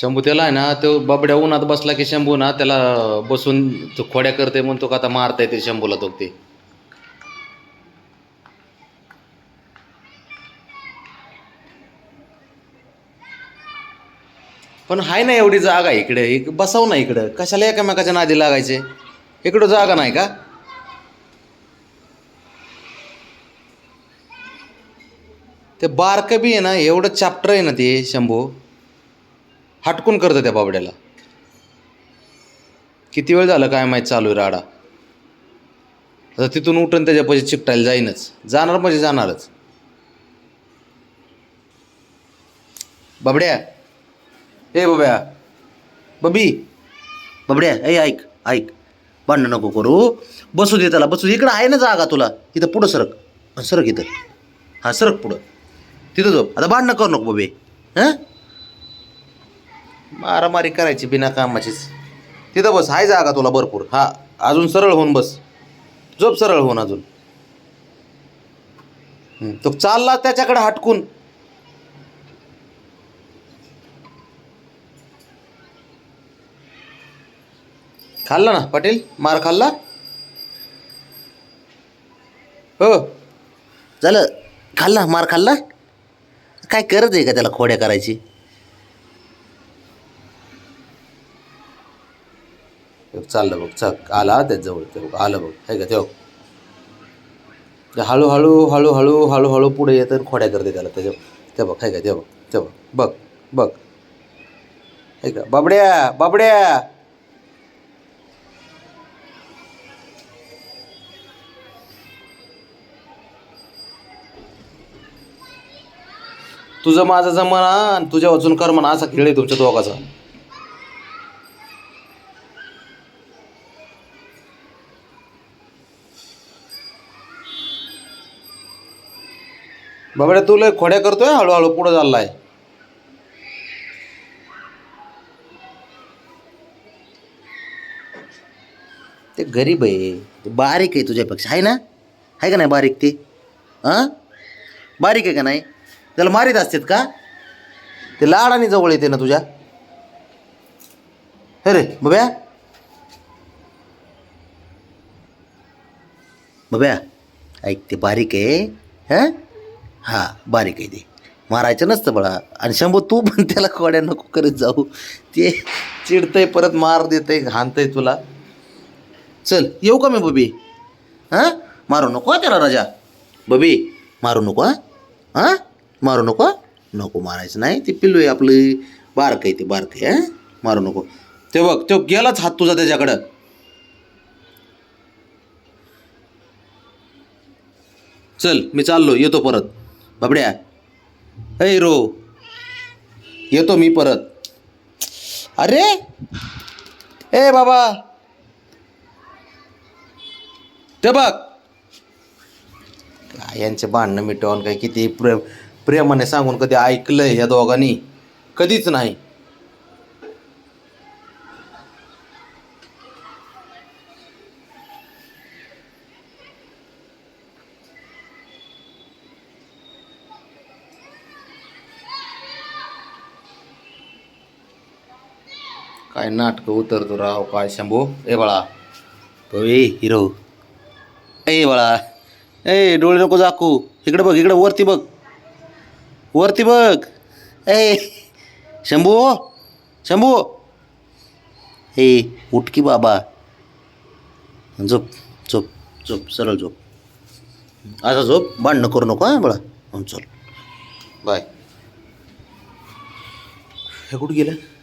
शंभू त्याला आहे ना तो बाबड्या उन्हात बसला की शंभू ना त्याला बसून तो खोड्या करते म्हणतो का आता मारता येते शंभूला तो ते. पण हाय ना एवढी जागा इकडे एक बसाव ना इकडं. कशाला एकामेकाच्या नादी लागायचे? इकडं जागा नाही का? ते बारकं बी आहे ना एवढं चॅप्टर आहे ना ते शंभू. हटकून करतं त्या बाबड्याला. किती वेळ झालं काय माहीत चालू आहे राडा. आता तिथून उठून त्याच्यापाशी चिपटायला जाईनच. जाणार म्हणजे जाणारच. बाबड्या. ए बाब्या बबी. बाबड्या ए ऐक ऐक. भांडणं नको करू. बसू दे त्याला बसू दे. इकडं आहे ना जागा तुला. इथं पुढं सरक. सरक इथं. हां सरक पुढं. तिथं झोप. आता भांडणं करू नको बबे. हां? मारामारी करायची बिना कामाचीच. तिथं बस आहे जागा तुला भरपूर. हा अजून सरळ होऊन बस. झोप सरळ होऊन अजून. तो चालला त्याच्याकडे हटकून. खाल्ला ना पाटील? मार खाल्ला? हो. झालं. खाल्ला मार खाल्ला? काय करत आहे का त्याला खोड्या करायची? चाललं बघ चक आला त्याच्याजवळ ते बघ आलं बघ आहे का ते बघ. हळूहळू हळूहळू हळूहळू पुढे येतं खोड्या करते त्याला त्याच्या ते बघ आहे का ते बघ ते बघ बघ. बघ आहे का बाबड्या बाबड्या. तुझं माझं जमाना आणि तुझ्या वाचून कर म्हणा असा खेळ आहे तुमच्या दोघाचा. बाबड्या तू लय खोड्या करतोय हळूहळू पुढं चाललाय. ते गरीब आहे ते बारीक आहे तुझ्यापेक्षा आहे ना? आहे का नाही बारीक ते? हां? बारीक आहे का नाही? त्याला मारीत असतात का? ते लाडाने जवळ येते ना तुझ्या. अरे बब्या. बब्या ऐक ते बारीक आहे हां? हां बारीक आहे ते. मारायचं नसतं बळा. आणि शंभू तू पण त्याला कोड्या नको करत जाऊ. ते चिडतंय परत मार देतंय घाणतंय तुला. चल येऊ का मी बबी? हां? मारू नको त्याला राजा. बबी मारू नको हां? हां? मारू नको नको मारायचं नाही. ते पिल्लू आहे आपलं. बारक आहे ते बारक आहे हां? मारू नको. ते बघ तो गेलाच हात तुझा त्याच्याकडं. चल मी चाललो येतो परत. बाबड्या. अय रो. येतो मी परत. अरे. ए बाबा. ते बघ. काय यांचे भांडणं मिटवून काय किती प्रेम प्रेमाने सांगून कधी ऐकलंय या दोघांनी? कधीच नाही. काय नाटकं उतरतो राव काय शंभू? ए बाळा. ए हिरो. ए बाळा. ए डोळे नको जाकू इकडे बघ इकडे वरती बघ. वरती बघ. ए शंभू? शंभू? ए उठकी बाबा. झोप झोप झोप सरळ झोप. असा झोप भांडणं करू नको हां बाळा. चल. बाय. हे कुठं गेलं?